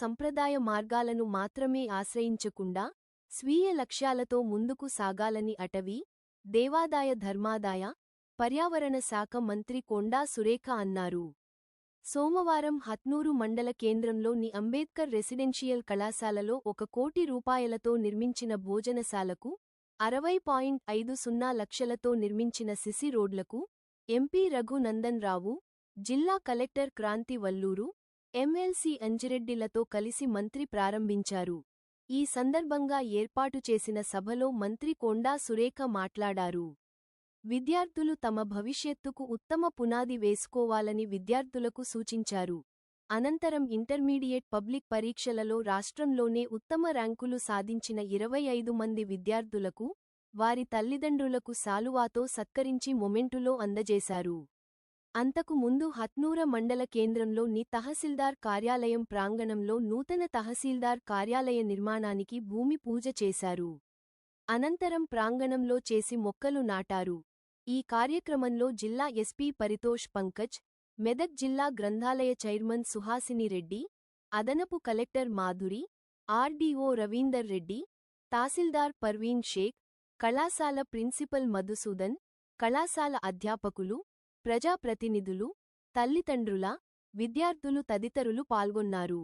సంప్రదాయ మార్గాలను మాత్రమే ఆశ్రయించకుండా స్వీయ లక్ష్యాలతో ముందుకు సాగాలని అటవీ దేవాదాయ ధర్మాదాయ పర్యావరణ శాఖ మంత్రి కొండా సురేఖ అన్నారు. సోమవారం హత్నూరు మండల కేంద్రంలోని అంబేద్కర్ రెసిడెన్షియల్ కళాశాలలో ఒక కోటి రూపాయలతో నిర్మించిన భోజనశాలకు అరవై పాయింట్ ఐదు సున్నా లక్షలతో నిర్మించిన సిసి రోడ్లకు ఎంపీ రఘునందన్ రావు జిల్లా కలెక్టర్ క్రాంతి వల్లూరు ఎమ్మెల్సీ అంజిరెడ్డిలతో కలిసి మంత్రి ప్రారంభించారు. ఈ సందర్భంగా ఏర్పాటు చేసిన సభలో మంత్రి కొండా సురేఖ మాట్లాడారు. విద్యార్థులు తమ భవిష్యత్తుకు ఉత్తమ పునాది వేసుకోవాలని విద్యార్థులకు సూచించారు. అనంతరం ఇంటర్మీడియట్ పబ్లిక్ పరీక్షలలో రాష్ట్రంలోనే ఉత్తమ ర్యాంకులు సాధించిన ఇరవై ఐదు మంది విద్యార్థులకు వారి తల్లిదండ్రులకు సాలువాతో సత్కరించి మొమెంటులో అందజేశారు. అంతకు ముందు హత్నూర మండల కేంద్రంలోని తహసీల్దార్ కార్యాలయం ప్రాంగణంలో నూతన తహసీల్దార్ కార్యాలయ నిర్మాణానికి భూమి పూజ చేశారు. అనంతరం ప్రాంగణంలో చేసి మొక్కలు నాటారు. ఈ కార్యక్రమంలో జిల్లా ఎస్పీ పరితోష్ పంకజ్ మెదక్ జిల్లా గ్రంథాలయ చైర్మన్ సుహాసిని రెడ్డి అదనపు కలెక్టర్ మాధురి ఆర్డీఓ రవీందర్ రెడ్డి తహసీల్దార్ పర్వీన్ షేక్ కళాశాల ప్రిన్సిపల్ మధుసూదన్ కళాశాల అధ్యాపకులు ప్రజాప్రతినిధులు తల్లిదండ్రుల విద్యార్థులు తదితరులు పాల్గొన్నారు.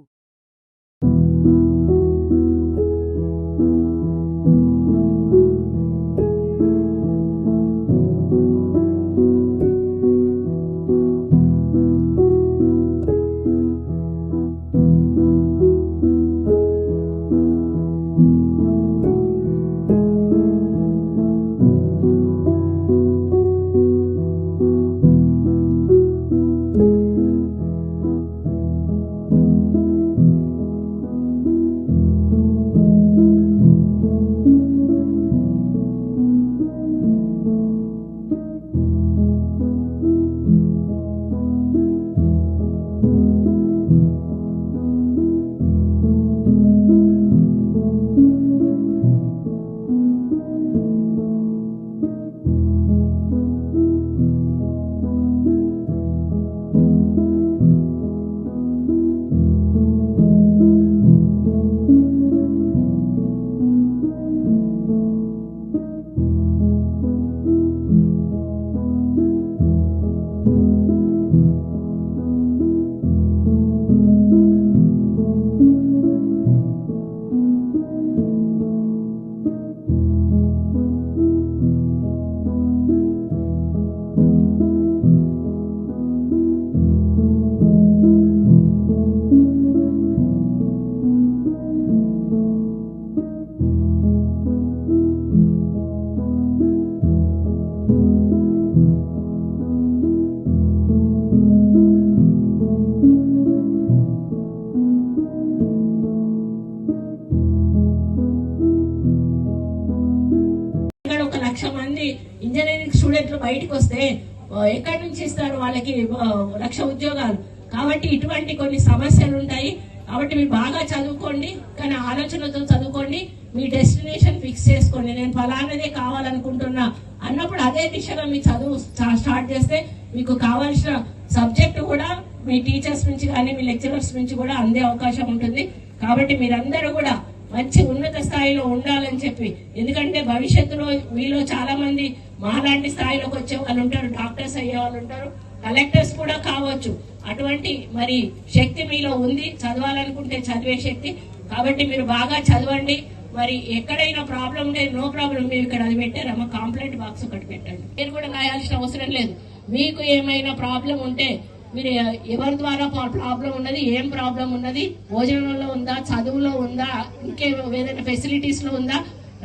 కాబట్టి ఇటువంటి కొన్ని సమస్యలు ఉంటాయి. కాబట్టి మీరు బాగా చదువుకోండి కానీ ఆలోచనతో చదువుకోండి. మీ డెస్టినేషన్ ఫిక్స్ చేసుకోండి. నేను ఫలానదే కావాలనుకుంటున్నా అన్నప్పుడు అదే దిశగా మీ చదువు స్టార్ట్ చేస్తే మీకు కావాల్సిన సబ్జెక్టు కూడా మీ టీచర్స్ నుంచి కానీ మీ లెక్చరర్స్ నుంచి కూడా అందే అవకాశం ఉంటుంది. కాబట్టి మీరందరూ కూడా మంచి ఉన్నత స్థాయిలో ఉండాలని చెప్పి. ఎందుకంటే భవిష్యత్తులో మీలో చాలా మంది మాలాంటి స్థాయిలోకి వచ్చే వాళ్ళు ఉంటారు డాక్టర్స్ అయ్యే వాళ్ళు ఉంటారు కలెక్టర్స్ కూడా కావచ్చు. అటువంటి మరి శక్తి మీలో ఉంది. చదవాలనుకుంటే చదివే శక్తి. కాబట్టి మీరు బాగా చదవండి. మరి ఎక్కడైనా ప్రాబ్లం ఉంటే నో ప్రాబ్లం మీరు ఇక్కడ అది పెట్టారమ్మ కాంప్లైంట్ బాక్స్ ఒకటి పెట్టండి. మీరు కూడా రాయాల్సిన అవసరం లేదు. మీకు ఏమైనా ప్రాబ్లం ఉంటే మీరు ఎవరి ద్వారా ప్రాబ్లం ఉన్నది ఏం ప్రాబ్లం ఉన్నది భోజనంలో ఉందా చదువులో ఉందా ఇంకే ఏదైనా ఫెసిలిటీస్లో ఉందా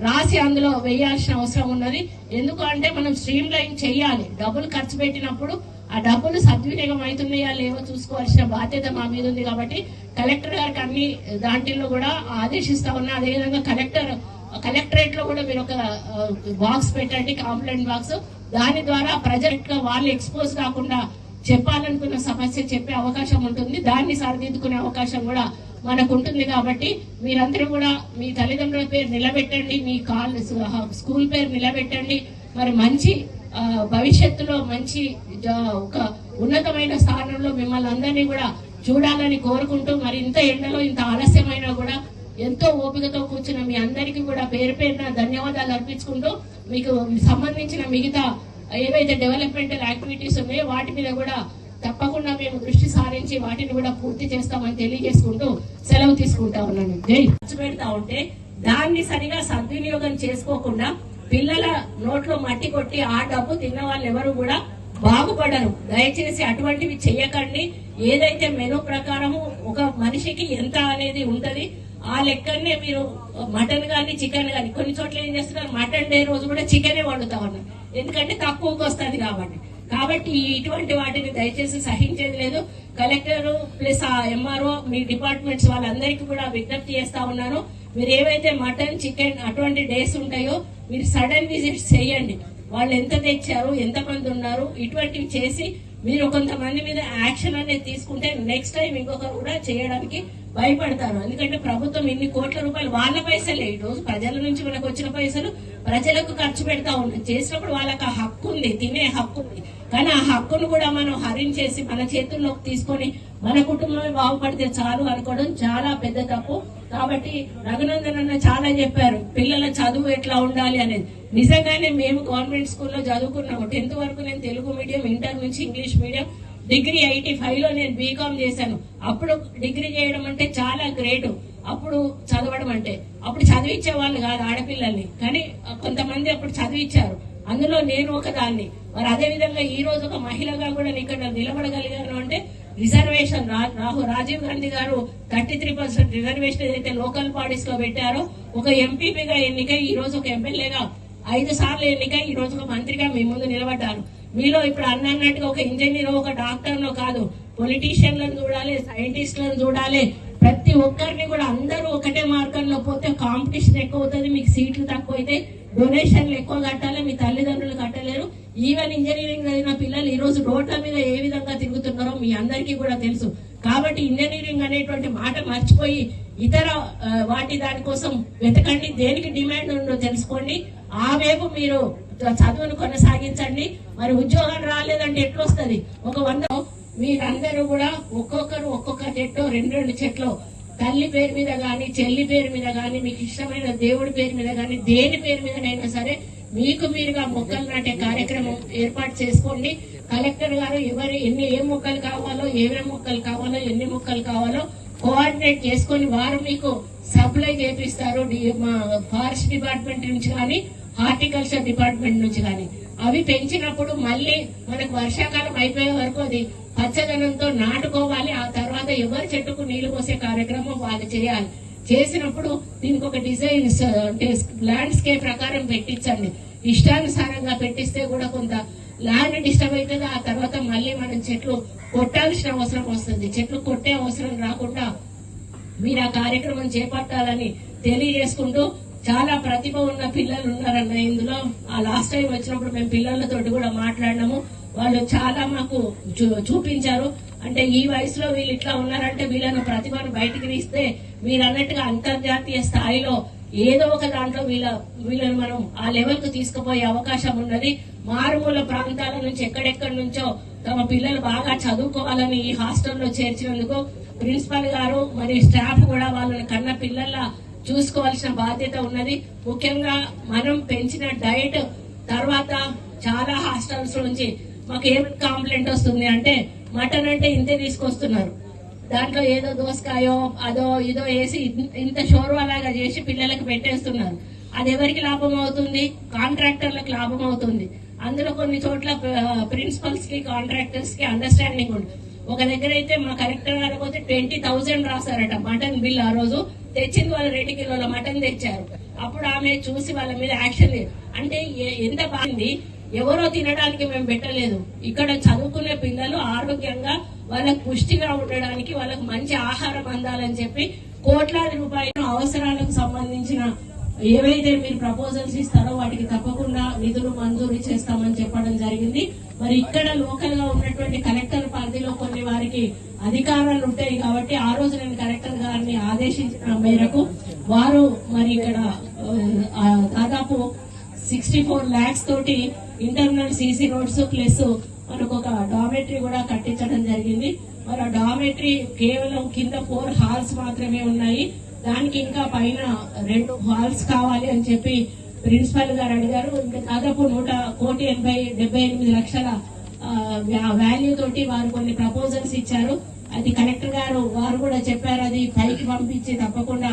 రాసి అందులో వేయాల్సిన అవసరం ఉన్నది. ఎందుకు అంటే మనం స్ట్రీమ్ లైన్ చేయాలి. డబ్బులు ఖర్చు పెట్టినప్పుడు ఆ డబ్బులు సద్వినియోగం అవుతున్నాయా లేవో చూసుకోవాల్సిన బాధ్యత మా మీద ఉంది కాబట్టి కలెక్టర్ గారికి అన్ని దాంట్లో కూడా ఆదేశిస్తా ఉన్నా. అదేవిధంగా కలెక్టర్ కలెక్టరేట్లో కూడా మీరు ఒక బాక్స్ పెట్టండి కాంప్లైంట్ బాక్స్. దాని ద్వారా ప్రజెంట్ వాళ్ళు ఎక్స్పోజ్ కాకుండా చెప్పాలనుకున్న సమస్య చెప్పే అవకాశం ఉంటుంది. దాన్ని సరిదిద్దుకునే అవకాశం కూడా మనకు ఉంటుంది కాబట్టి మీరందరూ కూడా మీ తల్లిదండ్రుల పేరు నిలబెట్టండి మీ కాల్ స్కూల్ పేరు నిలబెట్టండి. మరి మంచి భవిష్యత్తులో మంచి ఒక ఉన్నతమైన స్థానంలో మిమ్మల్ని అందరినీ కూడా చూడాలని కోరుకుంటూ మరి ఇంత ఎండలో ఇంత ఆలస్యమైనా కూడా ఎంతో ఓపికతో కూర్చున్న మీ అందరికీ కూడా పేరు పేరున ధన్యవాదాలు అర్పించుకుంటూ మీకు సంబంధించిన మిగతా ఏవైతే డెవలప్మెంటల్ యాక్టివిటీస్ ఉన్నాయో వాటి మీద కూడా తప్పకుండా మేము దృష్టి సారించి వాటిని కూడా పూర్తి చేస్తామని తెలియజేసుకుంటూ సెలవు తీసుకుంటా ఉన్నాను. ఖర్చు పెడతా ఉంటే దాన్ని సరిగా సద్వినియోగం చేసుకోకుండా పిల్లల నోట్లో మట్టి కొట్టి ఆ డబ్బు తిన్న వాళ్ళు ఎవరు కూడా బాగుపడరు దయచేసి అటువంటివి చెయ్యకండి ఏదైతే మెను ప్రకారము ఒక మనిషికి ఎంత అనేది ఉంటది ఆ లెక్కనే మీరు మటన్ గాని చికెన్ గాని కొన్ని చోట్ల ఏం చేస్తున్నారు మటన్ డే రోజు కూడా చికెనే వండుతా ఉన్నారు. ఎందుకంటే తక్కువకి వస్తుంది కాబట్టి. కాబట్టి ఇటువంటి వాటిని దయచేసి సహించేది లేదు. కలెక్టర్ ప్లస్ ఆ ఎంఆర్ఓ మీ డిపార్ట్మెంట్స్ వాళ్ళందరికీ కూడా విజ్ఞప్తి చేస్తా ఉన్నాను. మీరు ఏవైతే మటన్ చికెన్ అటువంటి డేస్ ఉంటాయో మీరు సడన్ విజిట్స్ చేయండి. వాళ్ళు ఎంత తెచ్చారు ఎంత మంది ఉన్నారు ఇటువంటివి చేసి మీరు కొంతమంది మీద యాక్షన్ అనేది తీసుకుంటే నెక్స్ట్ టైం ఇంకొకరు కూడా చేయడానికి భయపడతారు. ఎందుకంటే ప్రభుత్వం ఇన్ని కోట్ల రూపాయలు వాళ్ళ పైసలే. ఈ రోజు ప్రజల నుంచి మనకు వచ్చిన పైసలు ప్రజలకు ఖర్చు పెడతా ఉన్నాం చేసినప్పుడు వాళ్ళకి ఆ హక్కు ఉంది తినే హక్కు ఉంది. కానీ ఆ హక్కును కూడా మనం హరించేసి మన చేతుల్లోకి తీసుకొని మన కుటుంబమే బాగుపడితే చాలు అనుకోవడం చాలా పెద్ద తప్పు. కాబట్టి రఘునందన్ అన్న చాలా చెప్పారు పిల్లల చదువు ఎట్లా ఉండాలి అనేది. నిజంగానే మేము గవర్నమెంట్ స్కూల్లో చదువుకున్నాము. టెన్త్ వరకు నేను తెలుగు మీడియం ఇంటర్ నుంచి ఇంగ్లీష్ మీడియం డిగ్రీ ఐటీ ఫైవ్లో నేను బీకామ్ చేశాను. అప్పుడు డిగ్రీ చేయడం అంటే చాలా గ్రేట్. అప్పుడు చదవడం అంటే అప్పుడు చదివించే వాళ్ళు కాదు ఆడపిల్లల్ని. కానీ కొంతమంది అప్పుడు చదివించారు అందులో నేను ఒక దాన్ని మరి అదే విధంగా ఈ రోజు ఒక మహిళగా కూడా నేను ఇక్కడ నిలబడగలిగాను అంటే రిజర్వేషన్ రా- రాహు రాజీవ్ గాంధీ గారు థర్టీ త్రీ పర్సెంట్ రిజర్వేషన్ ఏదైతే లోకల్ బాడీస్లో పెట్టారో ఒక ఎంపీపీగా ఎన్నికై ఈ రోజు ఒక ఎమ్మెల్యేగా ఐదు సార్లు ఎన్నికై ఈ రోజు ఒక మంత్రిగా మీ ముందు నిలబడ్డారు. మీలో ఇప్పుడు అన్న అన్నట్టుగా ఒక ఇంజనీర్ ఒక డాక్టర్ కాదు పొలిటీషియన్లను చూడాలి సైంటిస్టులను చూడాలి ప్రతి ఒక్కరిని కూడా అందరూ ఒకటే మార్గంలో పోతే కాంపిటీషన్ ఎక్కువ అవుతుంది మీకు సీట్లు తక్కువ అయితే డొనేషన్లు ఎక్కువ కట్టాలి మీ ఈవెన్ ఇంజనీరింగ్ చదివిన పిల్లలు ఈ రోజు రోడ్ల మీద ఏ విధంగా తిరుగుతున్నారో మీ అందరికీ కూడా తెలుసు. కాబట్టి ఇంజనీరింగ్ అనేటువంటి మాట మర్చిపోయి ఇతర వాటి దానికోసం వెతకండి దేనికి డిమాండ్ ఉందో తెలుసుకోండి. ఆ వైపు మీరు చదువును కొనసాగించండి. మరి ఉద్యోగాలు రాలేదంటే ఎట్లొస్తుంది? ఒక వంద మీరందరూ కూడా ఒక్కొక్కరు ఒక్కొక్క చెట్టు రెండు రెండు చెట్లు. తల్లి పేరు మీద గాని చెల్లి పేరు మీద గాని మీకు ఇష్టమైన దేవుడి పేరు మీద గాని దేని పేరు మీదనైనా సరే మీకు మీరుగా మొక్కలు నాటే కార్యక్రమం ఏర్పాటు చేసుకోండి. కలెక్టర్ గారు ఎవరు ఎన్ని ఏ మొక్కలు కావాలో ఏమేమి మొక్కలు కావాలో ఎన్ని మొక్కలు కావాలో కోఆర్డినేట్ చేసుకొని వారు మీకు సప్లై చేపిస్తారు. మా ఫారెస్ట్ డిపార్ట్మెంట్ నుంచి కానీ హార్టికల్చర్ డిపార్ట్మెంట్ నుంచి కానీ. అవి పెంచినప్పుడు మళ్ళీ మనకు వర్షాకాలం అయిపోయే వరకు అది పచ్చదనంతో నాటుకోవాలి. ఆ తర్వాత ఎవరి చెట్టుకు నీళ్ళు పోసే కార్యక్రమం వాళ్ళు చేయాలి. చేసినప్పుడు దీనికి ఒక డిజైన్ అంటే ల్యాండ్స్కేప్ ప్రకారం పెట్టించండి. ఇష్టానుసారంగా పెట్టిస్తే కూడా కొంత ల్యాండ్ డిస్టర్బ్ అవుతుంది. ఆ తర్వాత మళ్ళీ మనం చెట్లు కొట్టాల్సిన అవసరం వస్తుంది. చెట్లు కొట్టే అవసరం రాకుండా మీరు ఆ కార్యక్రమం చేపట్టాలని తెలియజేసుకుంటూ చాలా ప్రతిభ ఉన్న పిల్లలు ఉన్నారన్న ఇందులో ఆ లాస్ట్ టైం వచ్చినప్పుడు మేము పిల్లలతోటి కూడా మాట్లాడినాము. వాళ్ళు చాలా మాకు చూ- చూపించారు. అంటే ఈ వయసులో వీళ్ళు ఇట్లా ఉన్నారంటే వీళ్ళను ప్రతిభను బయటికి తీస్తే మీరు అన్నట్టుగా అంతర్జాతీయ స్థాయిలో ఏదో ఒక దాంట్లో వీళ్ళ వీళ్ళని మనం ఆ లెవెల్కు తీసుకుపోయే అవకాశం ఉన్నది. మారుమూల ప్రాంతాల నుంచి ఎక్కడెక్కడి నుంచో తమ పిల్లలు బాగా చదువుకోవాలని ఈ హాస్టల్లో చేర్చినందుకు ప్రిన్సిపల్ గారు మరియు స్టాఫ్ కూడా వాళ్ళని కన్న పిల్లల్లా చూసుకోవాల్సిన బాధ్యత ఉన్నది. ముఖ్యంగా మనం పెంచిన డైట్ తర్వాత చాలా హాస్టల్స్ నుంచి మాకు ఏం కాంప్లైంట్ వస్తుంది అంటే మటన్ అంటే ఇంతే తీసుకొస్తున్నారు. దాంట్లో ఏదో దోసకాయో అదో ఇదో వేసి ఇంత షోర్వా లాగా చేసి పిల్లలకు పెట్టేస్తున్నారు. అది ఎవరికి లాభం అవుతుంది? కాంట్రాక్టర్లకు లాభం అవుతుంది. అందులో కొన్ని చోట్ల ప్రిన్సిపల్స్కి కాంట్రాక్టర్స్కి అండర్స్టాండింగ్ ఉంది. ఒక దగ్గర అయితే మా కలెక్టర్ గారు పోతే ట్వంటీ థౌసండ్ రాశారట మటన్ బిల్ ఆ రోజు. తెచ్చింది వాళ్ళు రెండు కిలోల మటన్ తెచ్చారు. అప్పుడు ఆమె చూసి వాళ్ళ మీద యాక్షన్ అంటే ఎంత బాగుంది? ఎవరో తినడానికి మేము పెట్టలేదు. ఇక్కడ చదువుకునే పిల్లలు ఆరోగ్యంగా వాళ్ళకు పుష్టిగా ఉండడానికి వాళ్ళకు మంచి ఆహారం అందాలని చెప్పి కోట్లాది రూపాయలు అవసరాలకు సంబంధించిన ఏవైతే మీరు ప్రపోజల్స్ ఇస్తారో వాటికి తప్పకుండా నిధులు మంజూరు చేస్తామని చెప్పడం జరిగింది. మరి ఇక్కడ లోకల్గా ఉన్నటువంటి కలెక్టర్ పరిధిలో కొన్ని వారికి అధికారాలు ఉంటాయి కాబట్టి ఆ రోజు నేను కలెక్టర్ గారిని ఆదేశించిన మేరకు వారు మరి ఇక్కడ దాదాపు సిక్స్టీ ఫోర్ లాక్స్ తోటి ఇంటర్నల్ సీసీ రోడ్స్ ప్లస్ మనకు ఒక డామెటరీ కూడా కట్టించడం జరిగింది. మరి డామెట్రీ కేవలం కింద ఫోర్ హాల్స్ మాత్రమే ఉన్నాయి. దానికి ఇంకా పైన రెండు హాల్స్ కావాలి అని చెప్పి ప్రిన్సిపల్ గారు అడిగారు. ఇంకా దాదాపు నూట కోటి ఎనభై డెబ్బై ఎనిమిది లక్షల వాల్యూ తోటి వారు కొన్ని ప్రపోజల్స్ ఇచ్చారు. అది కలెక్టర్ గారు వారు కూడా చెప్పారు అది పైకి పంపించి తప్పకుండా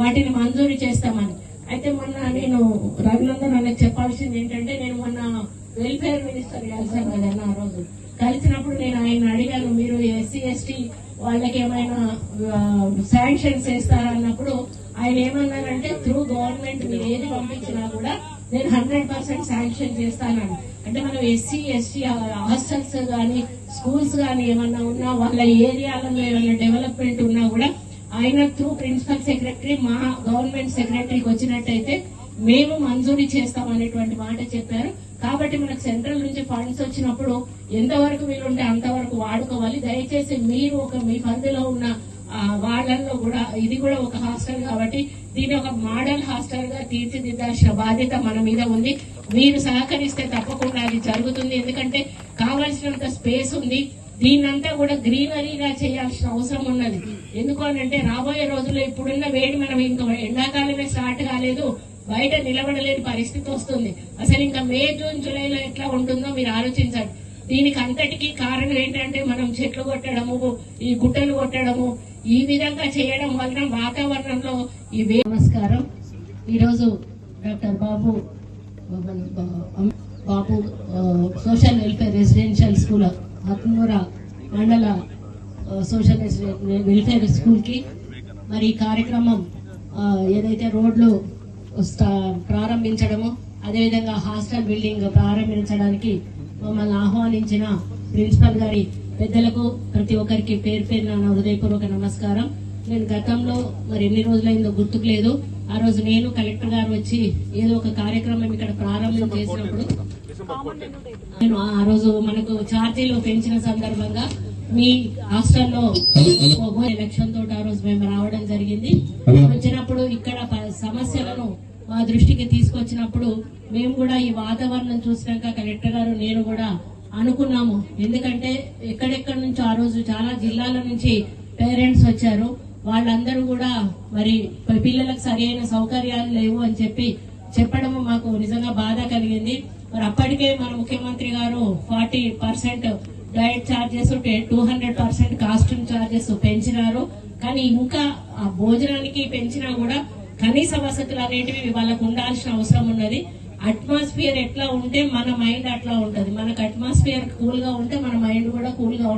వాటిని మంజూరు చేస్తామని. అయితే మొన్న నేను రఘునందన్ అన్నకు చెప్పాల్సింది ఏంటంటే నేను మొన్న వెల్ఫేర్ మినిస్టర్ కలిసాను కదన్న ఆ రోజు. కలిసినప్పుడు నేను ఆయన అడిగాను మీరు ఎస్సీ ఎస్టీ వాళ్ళకి ఏమైనా శాంక్షన్స్ చేస్తారా అన్నప్పుడు ఆయన ఏమన్నారంటే త్రూ గవర్నమెంట్ మీరు ఏది పంపించినా కూడా నేను హండ్రెడ్ పర్సెంట్ శాంక్షన్ చేస్తానని. అంటే మనం ఎస్సీ ఎస్టీ హాస్టల్స్ కానీ స్కూల్స్ కానీ ఏమన్నా ఉన్నా వాళ్ళ ఏరియాలలో ఏమైనా డెవలప్మెంట్ ఉన్నా కూడా ఆయన త్రూ ప్రిన్సిపల్ సెక్రటరీ మా గవర్నమెంట్ సెక్రటరీకి వచ్చినట్టయితే మేము మంజూరీ చేస్తాం అనేటువంటి మాట చెప్పారు. కాబట్టి మనకు సెంట్రల్ నుంచి ఫండ్స్ వచ్చినప్పుడు ఎంతవరకు వీలుంటే అంతవరకు వాడుకోవాలి. దయచేసి మీరు ఒక మీ పరిధిలో ఉన్న వాళ్ళల్లో కూడా ఇది కూడా ఒక హాస్టల్ కాబట్టి దీన్ని ఒక మోడల్ హాస్టల్గా తీర్చిదిద్దాల్సిన బాధ్యత మన మీద ఉంది. మీరు సహకరిస్తే తప్పకుండా అది జరుగుతుంది. ఎందుకంటే కావలసినంత స్పేస్ ఉంది. దీన్నంతా కూడా గ్రీనరీగా చేయాల్సిన అవసరం ఉన్నది. ఎందుకు అని అంటే రాబోయే రోజుల్లో ఇప్పుడున్న వేడి మనం ఇంకా ఎండాకాలమే స్టార్ట్ కాలేదు బయట నిలబడలేని పరిస్థితి వస్తుంది. అసలు ఇంకా మే జూన్ జూలైలో ఎట్లా ఉంటుందో మీరు ఆలోచించండి. దీనికి అంతటికీ కారణం ఏంటంటే మనం చెట్లు కొట్టడము ఈ గుట్టలు కొట్టడము ఈ విధంగా చేయడం వలన వాతావరణంలో ఈ నమస్కారం. ఈరోజు doctor Babu Babu- social welfare residential school ఆత్మూర మండల సోషల్ వెల్ఫేర్ స్కూల్కి మరి ఈ కార్యక్రమం ఏదైతే రోడ్లు ప్రారంభించడము అదేవిధంగా హాస్టల్ బిల్డింగ్ ప్రారంభించడానికి మమ్మల్ని ఆహ్వానించిన ప్రిన్సిపల్ గారి పెద్దలకు ప్రతి ఒక్కరికి పేరు పేరున నా హృదయపూర్వక నమస్కారం. నేను గతంలో మరి ఎన్ని రోజులైందో గుర్తుకు లేదు. ఆ రోజు నేను కలెక్టర్ గారు వచ్చి ఏదో ఒక కార్యక్రమం ఇక్కడ ప్రారంభం చేసినప్పుడు నేను ఆ రోజు మనకు ఛార్జీలు పెంచిన సందర్భంగా మీ హాస్టల్లో ఎలక్షన్ తోటి ఆ రోజు మేము రావడం జరిగింది. వచ్చినప్పుడు ఇక్కడ సమస్యలను మా దృష్టికి తీసుకొచ్చినప్పుడు మేము కూడా ఈ వాతావరణం చూసినాక కలెక్టర్ గారు నేను కూడా అనుకున్నాము. ఎందుకంటే ఎక్కడెక్కడి నుంచో ఆ రోజు చాలా జిల్లాల నుంచి పేరెంట్స్ వచ్చారు. వాళ్ళందరూ కూడా మరి పిల్లలకు సరైన సౌకర్యాలు లేవు అని చెప్పి చెప్పడం మాకు నిజంగా బాధ కలిగింది. మరి అప్పటికే మన ముఖ్యమంత్రి గారు forty percent diet charges two hundred percent costume charges పెంచినారు. కానీ ఇంకా ఆ భోజనానికి పెంచినా కూడా కనీస వసతులు అనేటివి వాళ్ళకు ఉండాల్సిన అవసరం ఉన్నది. అట్మాస్ఫియర్ ఎట్లా ఉంటే మన మైండ్ అట్లా ఉంటుంది. మనకు అట్మాస్ఫియర్ కూల్గా ఉంటే మన మైండ్ కూడా కూల్గా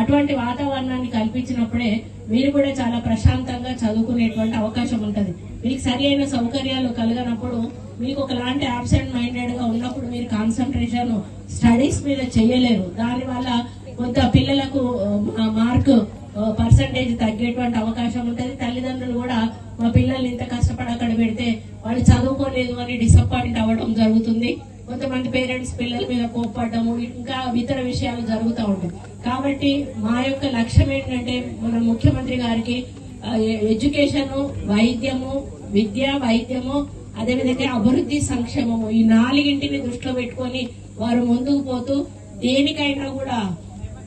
అటువంటి వాతావరణాన్ని కల్పించినప్పుడే మీరు కూడా చాలా ప్రశాంతంగా చదువుకునేటువంటి అవకాశం ఉంటుంది. మీకు సరి అయిన సౌకర్యాలు కలగనప్పుడు మీకు ఒకలాంటి ఆబ్సెంట్ మైండెడ్గా ఉన్నప్పుడు మీరు కాన్సన్ట్రేషన్ స్టడీస్ మీద చేయలేరు. దానివల్ల కొంత పిల్లలకు మార్క్ పర్సంటేజ్ తగ్గేటువంటి అవకాశం ఉంటుంది. తల్లిదండ్రులు కూడా మా పిల్లల్ని ఇంత కష్టపడి అక్కడ పెడితే వాళ్ళు చదువుకోలేదు అని డిసప్పాయింట్ అవ్వడం జరుగుతుంది. కొంతమంది పేరెంట్స్ పిల్లల మీద కోప్పడము ఇంకా ఇతర విషయాలు జరుగుతుంది కాబట్టి మా యొక్క లక్ష్యం ఏంటంటే మన ముఖ్యమంత్రి గారికి ఆ, ఎడ్యుకేషన్ వైద్యము విద్య వైద్యము అదేవిధంగా అభివృద్ధి సంక్షేమము ఈ నాలుగింటిని దృష్టిలో పెట్టుకొని వారు ముందుకు పోతూ దేనికైనా కూడా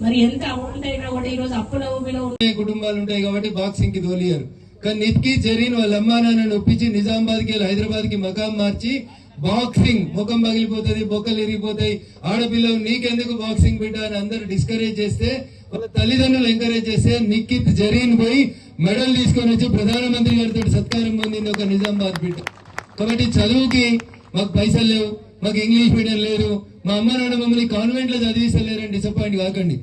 మరి ఎంత అమౌంట్ అయినా కూడా ఈ రోజు అప్పుల ఊబిలో ఉంటాయి, కుటుంబాలు ఉంటాయి కాబట్టి బాక్సింగ్కి తోలియారు. కానీ నిత్కి జరీన్ వాళ్ళ అమ్మా నాన్నని ఒప్పించి నిజామాబాద్కి హైదరాబాద్కి మకాం మార్చి బాక్సింగ్ ముఖం పగిలిపోతుంది బొక్కలు ఇరిగిపోతాయి. ఆడపిల్లలు నీకెందుకు బాక్సింగ్ బిడ్డ అని అందరు డిస్కరేజ్ చేస్తే వాళ్ళ తల్లిదండ్రులు ఎంకరేజ్ చేస్తే నిక్కిత్ జరీన్ పోయి మెడల్ తీసుకొని వచ్చి ప్రధానమంత్రి గారితో సత్కారం పొందింది ఒక నిజామాబాద్ బిడ్డ. కాబట్టి చదువుకి మాకు పైసలు లేవు మాకు ఇంగ్లీష్ మీడియం లేదు మా అమ్మ నాన్న మమ్మల్ని కాన్వెంట్లో చదివిస్తలేరని డిసప్పాయింట్ కాకండి.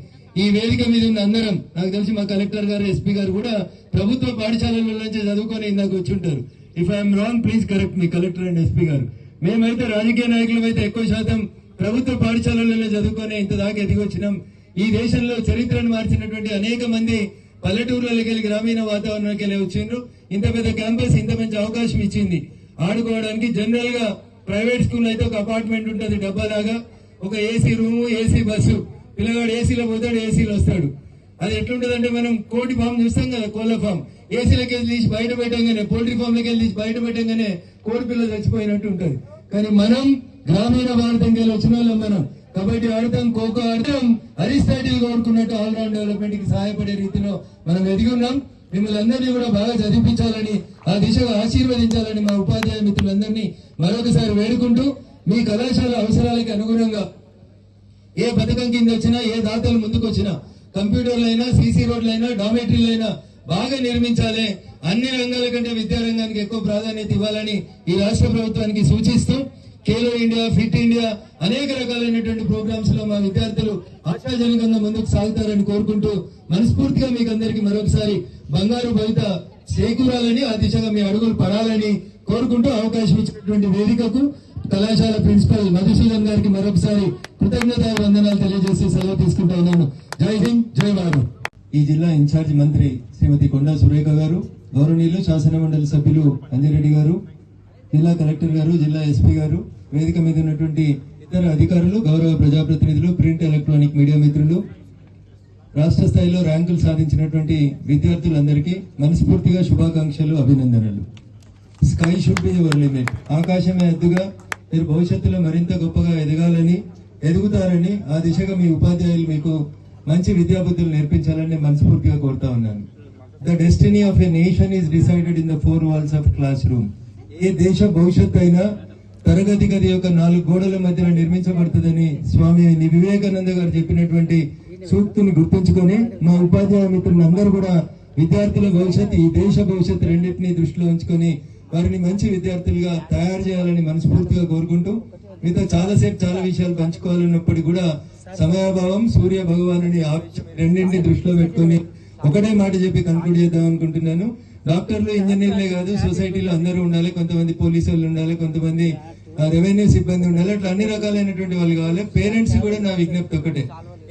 ఈ వేదిక మీద ఉన్న అందరం నాకు తెలిసి మా కలెక్టర్ గారు ఎస్పీ గారు కూడా ప్రభుత్వ పాఠశాలల నుంచి చదువుకొని ఇందాక వచ్చి ఉంటారు. If I'm wrong please correct me collector and SP గారు. మేమైతే రాజకీయ నాయకులు అయితే ఎక్కువ శాతం ప్రభుత్వ పాఠశాలలలో చదువుకొని ఇంత దాకా ఎదిగొచ్చినాం ఈ దేశంలో చరిత్రను మార్చినటువంటి అనేక మంది పల్లెటూర్లకి వెళ్ళి గ్రామీణ వాతావరణంలోకి వెళ్ళి వచ్చిండ్రు. ఇంత పెద్ద క్యాంపస్ ఇంత మంచి అవకాశం ఇచ్చింది. ఆడుకోవడానికి జనరల్గా ప్రైవేట్ స్కూల్ అయితే ఒక అపార్ట్మెంట్ ఉంటుంది డబ్బా లాగా ఒక ఏసీ రూము ఏసీ బస్సు. పిల్లగాడు ఏసీలో పోతాడు ఏసీలో వస్తాడు. అది ఎట్లుంటదంటే మనం కోటి ఫామ్ చూస్తాం కదా కోళ్ళ ఫామ్. ఏసీలకి వెళ్ళి తీసి బయట పెట్టంగానే పోల్ట్రీ ఫామ్ లకి వెళ్ళి తీసి బయట పెట్టంగానే కోడి పిల్ల చచ్చిపోయినట్టు ఉంటుంది. కానీ మనం గ్రామీణ భారతంగా వచ్చిన వాళ్ళం మనం. కబడ్డీ ఆడటం ఖోఖో ఆడటం అరిస్టాటిల్ కోరుకున్నట్టు ఆల్రౌండ్ డెవలప్మెంట్కి సహాయపడే రీతిలో మనం ఎదిగి ఉన్నాం. మిమ్మల్ని అందరినీ కూడా బాగా చదివించాలని ఆ దిశగా ఆశీర్వదించాలని మా ఉపాధ్యాయ మిత్రులందరినీ మరొకసారి వేడుకుంటూ మీ కళాశాల అవసరాలకి అనుగుణంగా ఏ పథకం కింద వచ్చినా ఏ దాతలు ముందుకు వచ్చినా కంప్యూటర్లైనా సీసీ రోడ్లైనా అయినా బాగా నిర్మించాలి. అన్ని రంగాల కంటే విద్యారంగానికి ఎక్కువ ప్రాధాన్యత ఇవ్వాలని ఈ రాష్ట్ర ప్రభుత్వానికి సూచిస్తూ ఖేలో ఇండియా ఫిట్ ఇండియా అనేక రకాలైనటువంటి ప్రోగ్రామ్స్లో మా విద్యార్థులు ఆశాజనకంగా ముందుకు సాగుతారని కోరుకుంటూ మనస్ఫూర్తిగా మీకు అందరికి మరొకసారి బంగారు భవిత చేకూరాలని ఆ దిశగా మీ అడుగులు పడాలని కోరుకుంటూ అవకాశం ఇచ్చినటువంటి వేదికకు కళాశాల ప్రిన్సిపల్ మధుసూదన్ గారికి మరొకసారి కృతజ్ఞత వందనాలు తెలియజేసి సెలవు తీసుకుంటా ఉన్నాను. జై హింద్ జై భారత్. ఈ జిల్లా ఇన్ఛార్జ్ మంత్రి శ్రీమతి కొండా సురేఖ గారు గౌరవనీయులు శాసనమండలి సభ్యులు అంజిరెడ్డి గారు జిల్లా కలెక్టర్ గారు జిల్లా ఎస్పీ గారు వేదిక మీద ఉన్నటువంటి ఇతర అధికారులు గౌరవ ప్రజాప్రతినిధులు ప్రింట్ ఎలక్ట్రానిక్ మీడియా మిత్రులు రాష్ట్ర స్థాయిలో ర్యాంకులు సాధించినటువంటి విద్యార్థులందరికీ మనస్ఫూర్తిగా శుభాకాంక్షలు అభినందనలు. Sky should be your limit. ఆకాశమే అద్దుగా మీరు భవిష్యత్తులో మరింత గొప్పగా ఎదగాలని ఎదుగుతారని ఆ దిశగా మీ ఉపాధ్యాయులు మీకు మంచి విద్యాబుద్ధులు నేర్పించాలని మనస్ఫూర్తిగా కోరుతా ఉన్నాను. The destiny of a nation is decided in the four walls of classroom ఏ దేశ భవిష్యత్తు అయినా తరగతి గది యొక్క నాలుగు గోడల మధ్యన నిర్మించబడుతుందని స్వామి వివేకానంద గారు చెప్పినటువంటి సూక్తిని గుర్తుంచుకొని మా ఉపాధ్యాయ మిత్రులందరూ కూడా విద్యార్థుల భవిష్యత్తు ఈ దేశ భవిష్యత్తు రెండింటినీ దృష్టిలో ఉంచుకొని వారిని మంచి విద్యార్థులుగా తయారు చేయాలని మనస్ఫూర్తిగా కోరుకుంటూ మీతో చాలాసేపు చాలా విషయాలు పంచుకోవాలన్నప్పటికీ కూడా సమయాభావం సూర్య భగవాను రెండింటిని దృష్టిలో పెట్టుకొని ఒకటే మాట చెప్పి కన్క్లూడ్ చేద్దాం అనుకుంటున్నాను. డాక్టర్లు ఇంజనీర్లే కాదు సొసైటీలో అందరూ ఉండాలి. కొంతమంది పోలీసు వాళ్ళు ఉండాలి కొంతమంది రెవెన్యూ సిబ్బంది ఉండాలి. అట్లా అన్ని రకాలైనటువంటి వాళ్ళు కావాలి. పేరెంట్స్ కూడా నా విజ్ఞప్తి ఒకటే.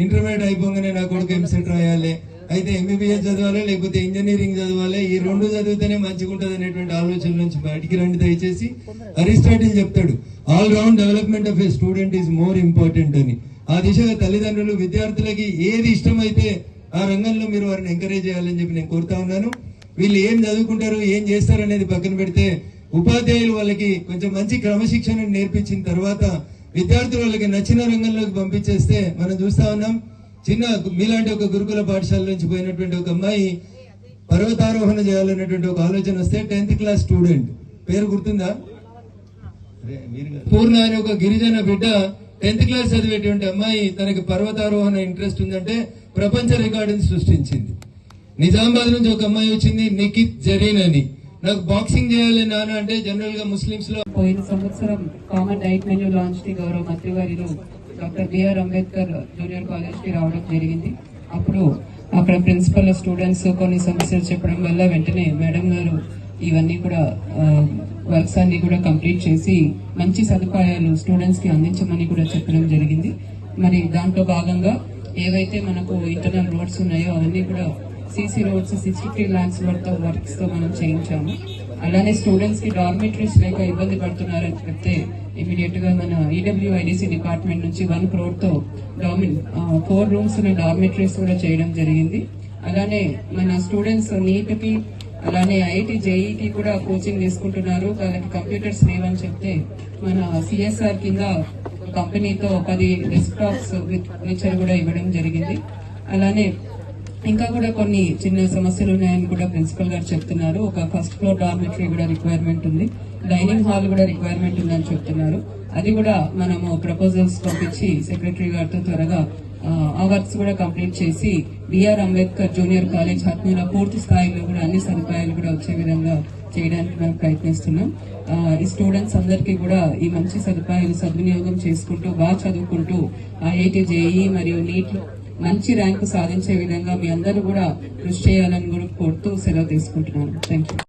ఇంటర్మీడియట్ అయిపోగానే నా కొడుకు ఎంసెట్ రాయాలి. అయితే ఎంబీబీఎస్ చదవాలి లేకపోతే ఇంజనీరింగ్ చదవాలి? ఈ రెండు చదివితేనే మంచిగా ఉంటుంది అనేటువంటి ఆలోచన నుంచి బయటికి రండి దయచేసి. అరిస్టాటిల్ చెప్తాడు all round development of a student is more important అని. ఆ దిశగా తల్లిదండ్రులు విద్యార్థులకి ఏది ఇష్టమైతే ఆ రంగంలో మీరు వారిని ఎంకరేజ్ చేయాలని చెప్పి నేను కోరుతా ఉన్నాను. వీళ్ళు ఏం చదువుకుంటారు ఏం చేస్తారు అనేది పక్కన పెడితే ఉపాధ్యాయులు వాళ్ళకి కొంచెం మంచి క్రమశిక్షణ నేర్పించిన తర్వాత విద్యార్థులు వాళ్ళకి నచ్చిన రంగంలోకి పంపించేస్తే మనం చూస్తా ఉన్నాం. చిన్న మీలాంటి ఒక గురుకుల పాఠశాల నుంచి పోయినటువంటి ఒక అమ్మాయి పర్వతారోహణ చేయాలనేటువంటి ఒక ఆలోచన వస్తే టెన్త్ క్లాస్ స్టూడెంట్. పేరు గుర్తుందా? పూర్ణ అనే ఒక గిరిజన బిడ్డ టెన్త్ క్లాస్ చదివేటువంటి అమ్మాయి తనకి పర్వతారోహణ ఇంట్రెస్ట్ ఉందంటే ప్రపంచ రికార్డుని సృష్టించింది. నిజామాబాద్ నుంచి ఒక అమ్మాయి వచ్చింది నిఖిత్ జరీన్ అని. నాకు బాక్సింగ్ చేయాలి నాన్న అంటే జనరల్గా ముస్లింస్లో పోయిన సంవత్సరం కామన్ డైట్ మెన్యూ లాంచ్కి గౌరవ మంత్రి గారిలో డాక్టర్ బిఆర్ అంబేద్కర్ జూనియర్ కాలేజ్కి రావడం జరిగింది. అప్పుడు అక్కడ ప్రిన్సిపల్ స్టూడెంట్స్ కొన్ని సమస్యలు చెప్పడం వల్ల వెంటనే మేడం గారు ఇవన్నీ కూడా వర్క్స్ అన్ని కూడా కంప్లీట్ చేసి మంచి సదుపాయాలు స్టూడెంట్స్కి అందించమని కూడా చెప్పడం జరిగింది. మరి దాంట్లో భాగంగా ఏవైతే మనకు ఇంటర్నల్ రోడ్స్ ఉన్నాయో అవన్నీ కూడా CC roads sixty three lakhs worth వర్క్స్తో మనం చేయించాము. అలానే స్టూడెంట్స్కి డార్మెటరీస్ లేక ఇబ్బంది పడుతున్నారని చెప్తే ఇమీడియట్గా మన ఈడబ్ల్యూఐడిసి డిపార్ట్మెంట్ నుంచి వన్ క్రోడ్తో డామిన్ ఫోర్ రూమ్స్ ఉన్న డార్మెటరీస్ కూడా చేయడం జరిగింది. అలానే మన స్టూడెంట్స్ నీట్కి అలానే ఐఐటి జేఈకి కూడా కోచింగ్ తీసుకుంటున్నారు. వాళ్ళకి కంప్యూటర్స్ లేవని చెప్తే మన సిఎస్ఆర్ కింద కంపెనీతో పది డెస్క్టాప్స్ విత్ ఫర్నిచర్ కూడా ఇవ్వడం జరిగింది. అలానే ఇంకా కూడా కొన్ని చిన్న సమస్యలు ఉన్నాయని కూడా ప్రిన్సిపల్ గారు చెప్తున్నారు. ఒక ఫస్ట్ ఫ్లోర్ డార్మెటరీ కూడా రిక్వైర్మెంట్ ఉంది. డైనింగ్ హాల్ కూడా రిక్వైర్మెంట్ ఉందని చెప్తున్నారు. అది కూడా మనము ప్రపోజల్స్ పంపించి సెక్రటరీ గారితో త్వరగా అవర్స్ కూడా కంప్లీట్ చేసి బిఆర్ అంబేద్కర్ జూనియర్ కాలేజ్ హత్మీల పూర్తి స్థాయిలో కూడా అన్ని సదుపాయాలు కూడా వచ్చే విధంగా చేయడానికి మనం ప్రయత్నిస్తున్నాం. ఈ స్టూడెంట్స్ అందరికీ కూడా ఈ మంచి సదుపాయాలు సద్వినియోగం చేసుకుంటూ బాగా చదువుకుంటూ ఐఐటి జేఈ మరియు నీట్ మంచి ర్యాంకు సాధించే విధంగా మీ అందరూ కూడా కృషి చేయాలని కూడా కోరుతూ సెలవు తీసుకుంటున్నాను. Thank you